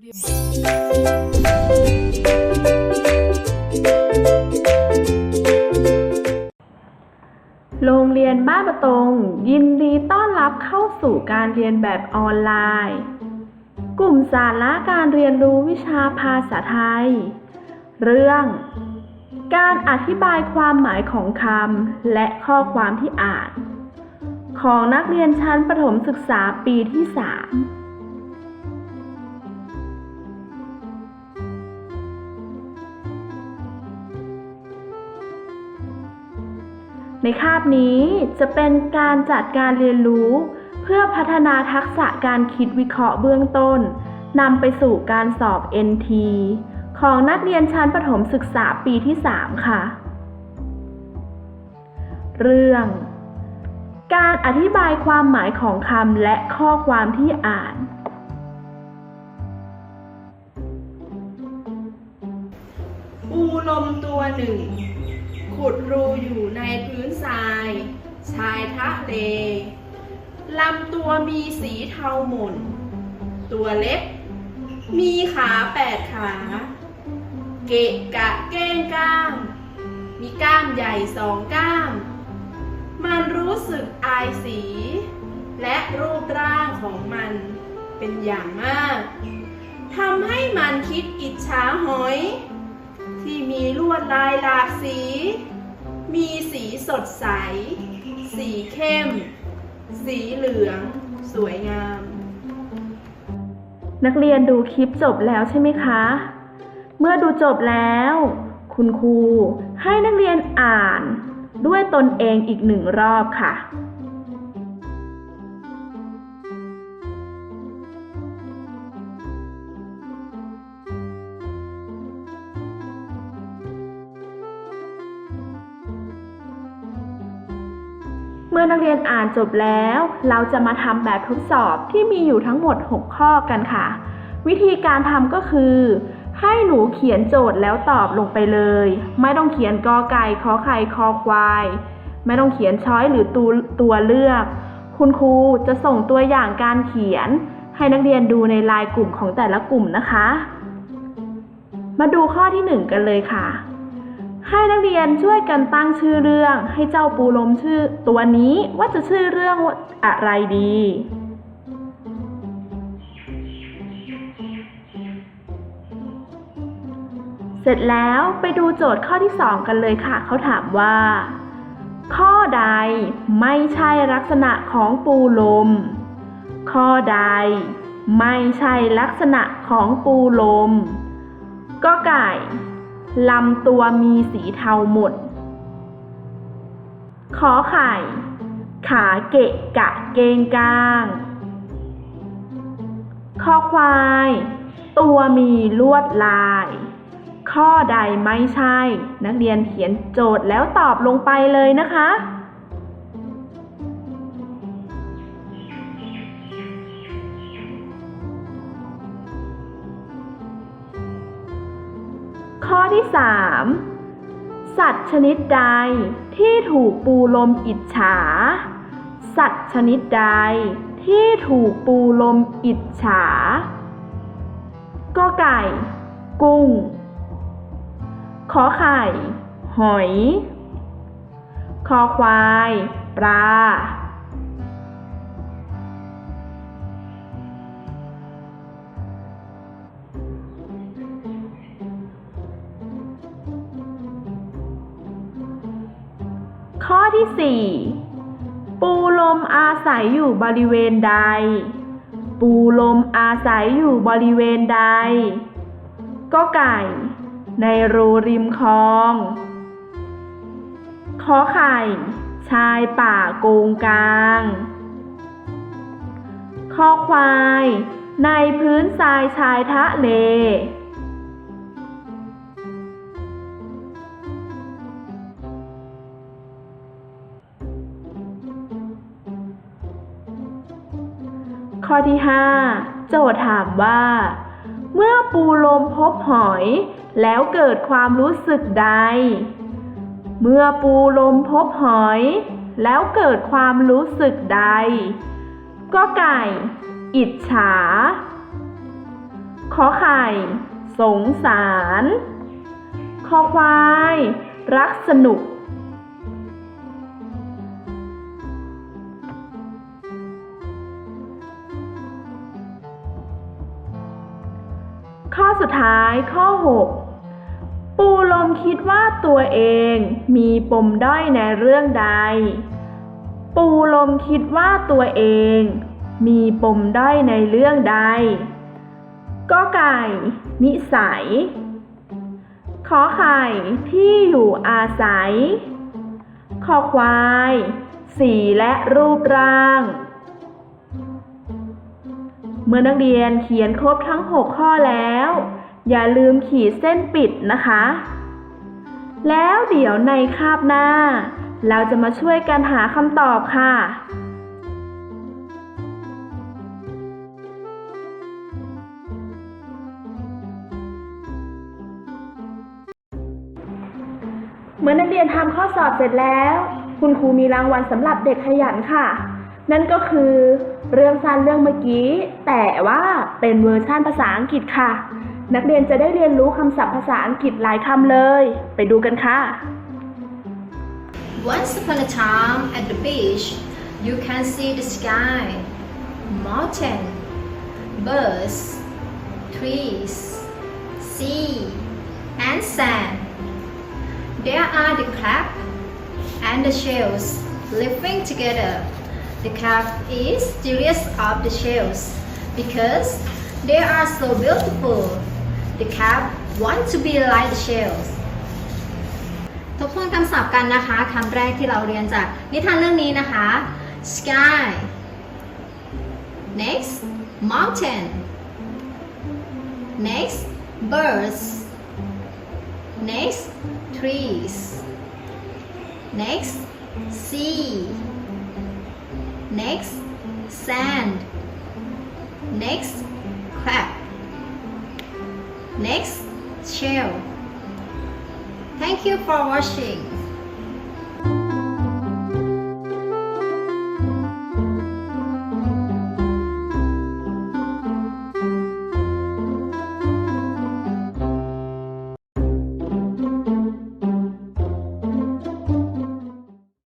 โรงเรียนบ้านประตง ยินดีต้อนรับเข้าสู่การเรียนแบบออนไลน์ กลุ่มสาระการเรียนรู้วิชาภาษาไทย เรื่อง การอธิบายความหมายของคำและข้อความที่อ่าน ของนักเรียนชั้นประถมศึกษาปีที่ 3 ในคาบนี้จะเป็นการจัดการเรียนรู้ เพื่อพัฒนาทักษะการคิดวิเคราะห์เบื้องต้นนำไปสู่การสอบ NT ของนักเรียนชั้นประถมศึกษาปีที่ 3 ค่ะ เรื่อง การอธิบายความหมายของคำและข้อความที่อ่าน ปูลมตัวหนึ่ง ขุดรูอยู่ในพื้นทราย ชายทะเลลำตัวมีสีเทาหม่น ตัวเล็ก มีขาแปดขา เกะกะเก้งก้าม มีก้ามใหญ่สองก้าม มันรู้สึกอายสี และรูปร่างของมันเป็นอย่างมากทำให้มันคิดอิจฉาหอย ที่มีลวดลายหลากสี มีสีสดใส สีเข้ม สีเหลือง สวยงาม นักเรียนดูคลิปจบแล้วใช่ไหมคะ เมื่อดูจบแล้ว คุณครูให้นักเรียนอ่านด้วยตนเองอีกหนึ่งรอบค่ะ เมื่อนักเรียนอ่านจบแล้ว เราจะมาทำแบบทดสอบที่มีอยู่ทั้งหมด 6 ข้อกันค่ะ วิธีการทำก็คือ ให้หนูเขียนโจทย์แล้วตอบลงไปเลย ไม่ต้องเขียนกอไก่ขอไข่คอควาย ไม่ต้องเขียนช้อยหรือตัวตัวเลือก คุณครูจะส่งตัวอย่างการเขียน ให้นักเรียนดูในลน์กลุ่มของแต่ละกลุ่มนะคะ มาดูข้อที่หนึ่งกันเลยค่ะ ให้นักเรียนช่วยกันตั้งชื่อเรื่องให้เจ้าปูลมชื่อตัวนี้ว่าจะชื่อเรื่องอะไรดี เสร็จแล้วไปดูโจทย์ข้อที่ 2 กันเลยค่ะ เขาถามว่า ข้อใดไม่ใช่ลักษณะของปูลม ข้อใดไม่ใช่ลักษณะของปูลม ก็ไก่ ลำตัวมีสีเทาหมด ขอไข่ ขาเกะกะเกงกลางคอควาย ตัวมีลวดลาย ข้อใดไม่ใช่ นักเรียนเขียนโจทย์แล้วตอบลงไปเลยนะคะ ที่ 3 สัตว์ชนิดใดที่ถูกปูลมอิจฉา สัตว์ชนิดใดที่ถูกปูลมอิจฉาก็ไก่ กุ้ง ขอไข่ หอย คอควาย ปลา ข้อที่ 4 ปูลมอาศัยอยู่บริเวณใด ปูลมอาศัยอยู่บริเวณใด ก็ไก่ ในรูริมคลองขอไข่ ชายป่าโกงกลางคอควาย ในพื้นทรายชายทะเล ข้อที่ 5 โจทย์ถามว่า เมื่อปูลมพบหอย แล้วเกิดความรู้สึกใด เมื่อปูลมพบหอย แล้วเกิดความรู้สึกใด ก็ไก่ อิจฉา ขอไข่ สงสาร คอควาย รักสนุก ข้อสุดท้ายข้อ 6 ปูลมคิดว่าตัวเองมีปมด้อยในเรื่องใด ปูลมคิดว่าตัวเอง มีปมด้อยในเรื่องใดก็ไก่ นิสัย ขอไข่ที่อยู่อาศัย ขอควาย สีและรูปร่าง เมื่อนักเรียนเขียนครบทั้ง 6 ข้อแล้ว อย่าลืมขีดเส้นปิดนะคะ แล้วเดี๋ยวในคาบหน้า เราจะมาช่วยกันหาคำตอบค่ะเมื่อนักเรียนทำข้อสอบเสร็จแล้ว คุณครูมีรางวัลสำหรับเด็กขยันค่ะ นั่นก็คือ เรื่องสั้นเรื่องเมื่อกี้ แต่ว่าเป็นเวอร์ชันภาษาอังกฤษค่ะ นักเรียนจะได้เรียนรู้คำศัพท์ภาษาอังกฤษหลายคำเลย ไปดูกันค่ะ Once upon a time at the beach, you can see the sky, mountain, birds, trees, sea, and sand. There are the crab and the shells living together. The crab is jealous of the shells because they are so beautiful. The crab wants to be like the shells. ทบทวนคำศัพท์กันนะคะคำแรกที่เราเรียนจากนิทานเรื่องนี้นะคะ sky next mountain next birds next trees next sea next sand. Next crab. Next shell. Thank you for watching.